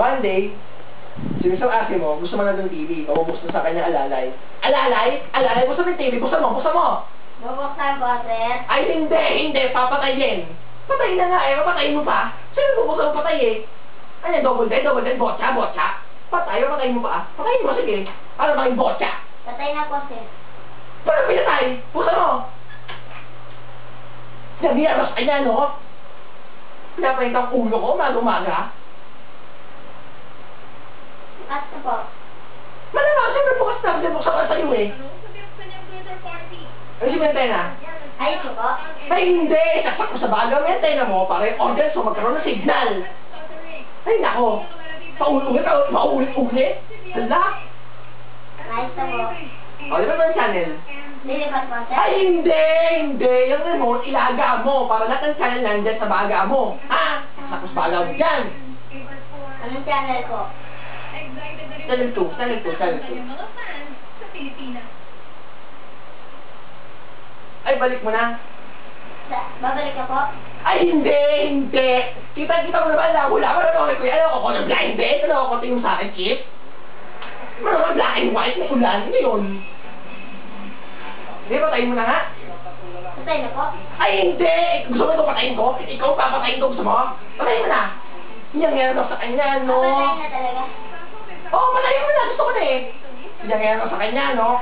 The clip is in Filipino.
One day, si Mr. Asimo, gusto mo na ng TV, maubos na sa kanya alalay. Alalay? Alalay? Buksan mo yung TV, buksan mo, buksan mo! Bubuksan ko, sir. Ay, hindi, hindi, papatayin. Patay na nga eh, papatayin mo pa. Sino bubuksan mo patay eh? Ano double dead, double dead, botcha, botcha. Patay, papatayin mo pa. Patayin mo, sige. Ano ba yung botcha? Patay na po, sir. Paano pinatay? Buksan mo! Nagdiyaros, ay na, no? Pinapalit ang ulo ko, umaga-umaga. Bukas na po. Malamang, siyempre bukas na, kasi buksan ko na sa'yo eh. Ay, ko po. Ay, hindi! Saksak mo sa baga, Bentena mo, para yung organ so magkaroon ng signal. Ay, nako. Paulit-ulit, paulit-ulit. Hala. Ayos na po. O, di ba ba channel? Lilipat po, sir. Ay, hindi! Hindi! Yung remote, ilaga mo para lahat ng channel nandyan sa baga mo. Ha? Tapos baga mo dyan. Anong channel po? Channel 2, channel 2, channel 2. mga fans sa Pilipinas. Ay, balik mo na. Babalik ka po? Ay, hindi! Hindi! Kita-kita mo naman na wala ka na ako kuya. Ano ako na blind date? Ano ako tingin sa akin, Chip? Ano ka black and white na ulan? Yun? Hindi, patayin mo na nga. Patay na po. Ay, hindi! Gusto mo ito patayin ko? Ikaw papatayin ko gusto mo? Patayin mo na! Yan nga daw sa kanya, no? Patay na talaga. Oo, oh, patayin mo na! Gusto ko na eh! Yan nga daw sa kanya, no?